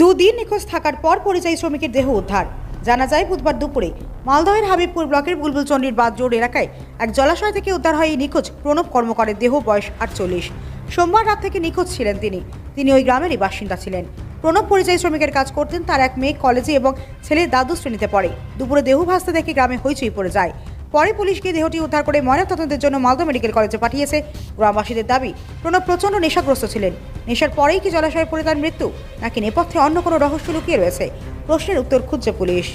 দুদিন নিখোঁজ থাকার পর পরিযায়ী শ্রমিকের দেহ উদ্ধার। জানা যায়, বুধবার দুপুরে মালদহের হাবিবপুর ব্লকের বুলবুলচন্ডির বাদজোড় এলাকায় এক জলাশয় থেকে উদ্ধার হয় এই নিখোঁজ। প্রণব কর্মকারের দেহ, বয়স আটচল্লিশ। সোমবার রাত থেকে নিখোঁজ ছিলেন তিনি। তিনি ওই গ্রামেরই বাসিন্দা ছিলেন। প্রণব পরিযায়ী শ্রমিকের কাজ করতেন তার এক মেয়ে কলেজে এবং ছেলে দ্বাদশ শ্রেণীতে পড়ে। দুপুরে দেহ ভাসতে দেখে গ্রামে হইচই পড়ে যায়। পরে পুলিশ গিয়ে দেহটি উদ্ধার করে ময়নাতদন্তের জন্য মালদা মেডিকেল কলেজে পাঠিয়েছে। গ্রামবাসীদের দাবি, প্রণব প্রচণ্ড নেশাগ্রস্ত ছিলেন। নেশার পরেই কি জলাশয়ে পড়ে তার মৃত্যু? নাকি নেপথ্যে অন্য কোনো রহস্য লুকিয়ে রয়েছে? প্রশ্নের উত্তর খুঁজছে পুলিশ।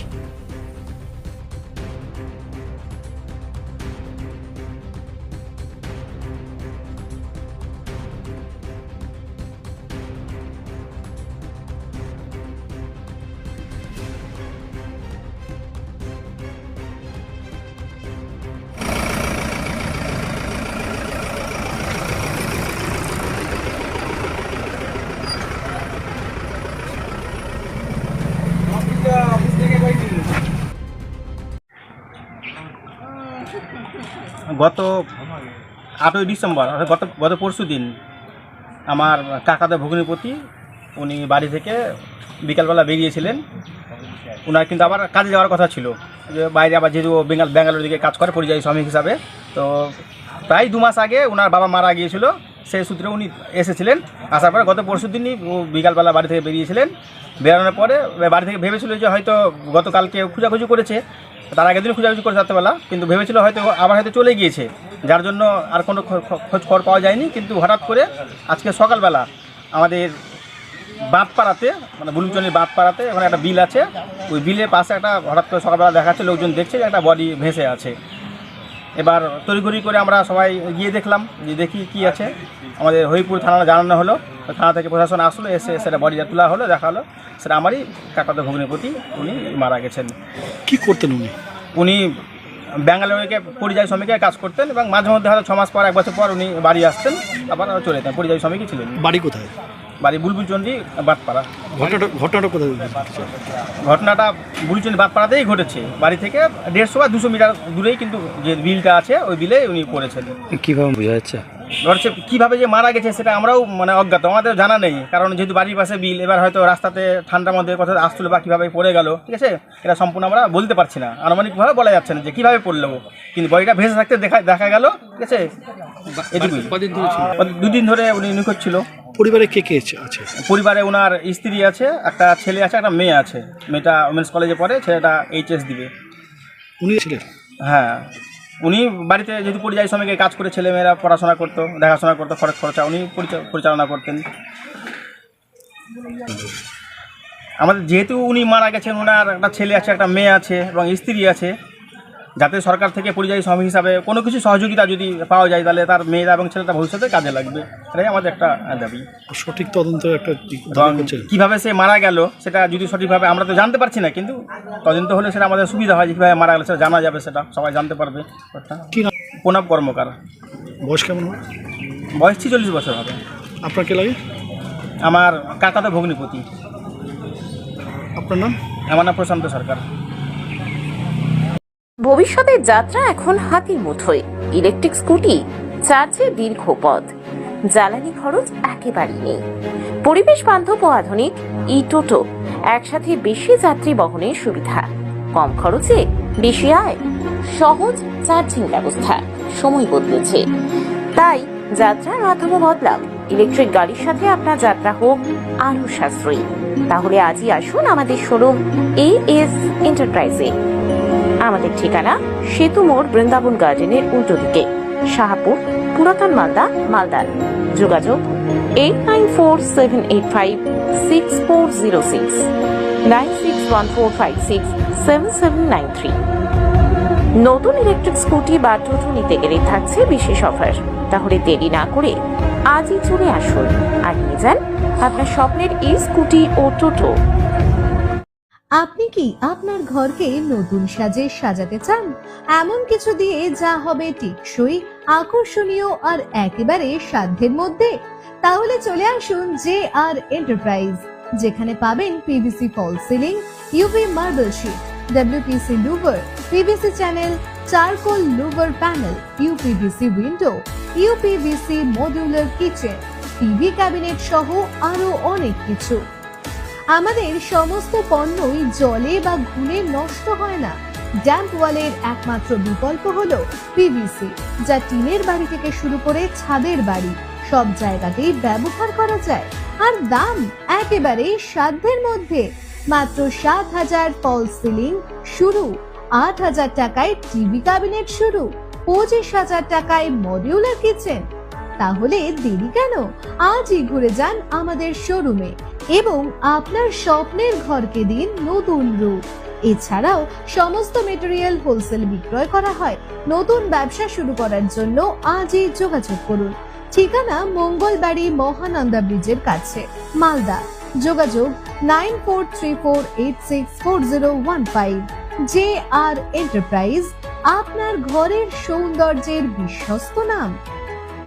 গত আটই ডিসেম্বর গত গত পরশু দিন আমার কাকাদের ভগ্নিপতি, উনি বাড়ি থেকে বিকালবেলা বেরিয়েছিলেন। ওনার কিন্তু আবার কাজে যাওয়ার কথা ছিল। যে বাইরে আবার যেহেতু বেঙ্গাল ব্যাঙ্গালোর দিকে কাজ করে পরিযায়ী শ্রমিক হিসাবে, তো প্রায় দু মাস আগে ওনার বাবা মারা গিয়েছিল। সেই সূত্রে উনি এসেছিলেন, আসার পরে গত পরশু দিনই বিকালবেলা বাড়ি থেকে বেরিয়েছিলেন। বেরোনোর পরে বাড়ি থেকে ভেবেছিল যে হয়তো গতকালকে খোঁজাখুঁজি করেছে, তার আগের দিন খোঁজাখুঁজি করে রাত্রেবেলা, কিন্তু ভেবেছিল হয়তো আবার হয়তো চলে গিয়েছে, যার জন্য আর কোনো খোঁজ খবর পাওয়া যায়নি। কিন্তু হঠাৎ করে আজকে সকালবেলা আমাদের বাঁধপাড়াতে মানে বুলুচনির বাঁধপাড়াতে ওখানে একটা বিল আছে। ওই বিলের পাশে একটা হঠাৎ করে সকালবেলা দেখাচ্ছে, লোকজন দেখছে যে একটা বডি ভেসে আছে। এবার তড়িঘড়ি করে আমরা সবাই গিয়ে দেখলাম যে দেখি কি আছে। আমাদের হরিপুর থানা জানানো হলো। থানা থেকে প্রশাসন আসলো এসে সেটা বডিটা তোলা হলো দেখা হলো। সেটা আমারই কাকাতে ভগ্নিপতি উনি মারা গেছেন। কি করতেন উনি? উনি ব্যাঙ্গালোরকে পরিযায়ী শ্রমিকের কাজ করতেন এবং মাঝে মধ্যে হয়তো ছ মাস পর এক বছর পর উনি বাড়ি আসতেন আবার চলে যেতেন। পরিযায়ী শ্রমিকই ছিলেন। বাড়ি কোথায়? বাড়ি বুলবুলচন্ডী বাটপাড়া। ঘটনাটা ঘটনাটা কোথায় ঘটনাটা বুলচন্ডী বাটপাড়াতেই ঘটেছে। বাড়ি থেকে দেড়শো বা দুশো মিটার দূরেই কিন্তু যে বিলটা আছে ওই বিলে উনি পড়েছেন। কীভাবে বোঝা যাচ্ছে? ধরছে কীভাবে যে মারা গেছে সেটা আমরাও মানে অজ্ঞাত আমাদের জানা নেই। কারণ যেহেতু বাড়ির পাশে বিল এবার হয়তো রাস্তাতে ঠান্ডার মধ্যে কোথাও আসছিল বা কীভাবে পড়ে গেল ঠিক আছে? এটা সম্পূর্ণ আমরা বলতে পারছি না। আনুমানিকভাবে বলা যাচ্ছে না যে কীভাবে পড়ল। কিন্তু বডিটা ভেসে থাকতে দেখা দেখা গেল ঠিক আছে? এটুকুই দুদিন ধরে উনি নিখোঁজ ছিল। পরিবারে কে কে আছে? পরিবারে ওনার স্ত্রী আছে একটা ছেলে আছে একটা মেয়ে আছে। মেয়েটা উমেন্স কলেজে পড়ে ছেলেটা এইচএস দিবে উনি ছিলেন? হ্যাঁ। উনি বাড়িতে যেহেতু পরিযায়ী শ্রমিকের কাজ করে ছেলেমেয়েরা পড়াশোনা করতো দেখাশোনা করতো খরচ খরচা উনি পরিচা- পরিচালনা করতেন। আমাদের যেহেতু উনি মারা গেছেন ওনার একটা ছেলে আছে একটা মেয়ে আছে এবং স্ত্রী আছে যাতে সরকার থেকে পরিযায়ী শ্রমিক হিসাবে কোনো কিছু সহযোগিতা যদি পাওয়া যায় তাহলে তার মেয়েরা এবং ছেলেটা ভবিষ্যতে কাজে লাগবে। এটাই আমাদের একটা দাবি। সঠিক তদন্তের একটা কীভাবে সে মারা গেল সেটা যদি সঠিকভাবে আমরা তো জানতে পারছি না কিন্তু তদন্ত হলে সেটা আমাদের সুবিধা হয় যে কীভাবে মারা গেল সেটা জানা যাবে সেটা সবাই জানতে পারবে। প্রণব কর্মকার। বয়স কেমন? হবে বয়স ছিচল্লিশ বছর হবে। আপনার কে লাগে? আমার কাকাতে ভগ্নিপতি। আপনার নাম? আমার নাম প্রশান্ত সরকার। ভবিষ্যতের যাত্রা এখন হাতির মুঠোয়। ইলেকট্রিক স্কুটি চার্জে দীর্ঘ পথ। জ্বালানি খরচ একেবারেই নেই। পরিবেশ বান্ধব ও আধুনিক, ই টোটো, একসাথে বেশি যাত্রী বহনের সুবিধা। কম খরচে বেশি আয়। সহজ চার্জিং ব্যবস্থা। সময় বদলেছে। তাই যাত্রার মাধ্যমে বদলাও। ইলেকট্রিক গাড়ির সাথে আপনার যাত্রা হোক আরও সাশ্রয়ী। তাহলে আজই আসুন আমাদের শোরুম এ এস এন্টারপ্রাইজে। আমাদের ঠিকানা সেতু মোড় বৃন্দাবন গার্ডেনের উল্টো দিকে, শাহপুর পুরাতন মালদা মালদার যোগাযোগ eight nine four seven eight five six four zero six nine six one four five six seven seven nine three নতুন ইলেকট্রিক স্কুটি বা টোটো নিতে গেলে থাকছে বিশেষ অফার তাহলে দেরি না করে আজই চলে আসুন আর নিয়ে যান আপনার স্বপ্নের এই স্কুটি ও টোটো। আপনি কি আপনার ঘরকে নতুন সাজে সাজাতে চান? এমন কিছু দিয়ে যা হবে টেকসই আকর্ষণীয় আর একেবারে সাধ্যের মধ্যে। তাহলে চলে আসুন জে আর এন্টারপ্রাইজ যেখানে পাবেন PVC false ceiling UV marble sheet WPC louvre PVC channel charcoal louvre panel UPVC window UPVC modular kitchen TV cabinet সহ আরও অনেক কিছু। আমাদের সমস্ত পণ্যই জলে বা ঘুনে নষ্ট হয় না। ড্যাম্প ওয়ালের একমাত্র বিকল্প হলো পিভিসি যা টিনের বাড়ি থেকে শুরু করে ছাদের বাড়ি, সব জায়গাতেই ব্যবহার করা যায়। আর দাম একেবারে সাধ্যের মধ্যে। মাত্র সাত হাজার ফল সিলিং শুরু, আট হাজার টাকায় টিভি ক্যাবিনেট শুরু, পঁচিশ হাজার টাকায় মডিউলার কিচেন তাহলে দেরি কেন? আজই ঘুরে যান আমাদের শোরুমে এবং আপনার স্বপ্নের ঘরকে দিন নতুন রূপ। এছাড়াও সমস্ত মেটেরিয়াল হোলসেল বিক্রয় করা হয়। নতুন ব্যবসা শুরু করার জন্য আজই যোগাযোগ করুন। ঠিকানা মঙ্গলবাড়ি মহানন্দা ব্রিজের কাছে। মালদা। যোগাযোগ nine four three four eight six four zero one five. J R enterprise, আপনার ঘরের সৌন্দর্যের বিশ্বস্ত নাম।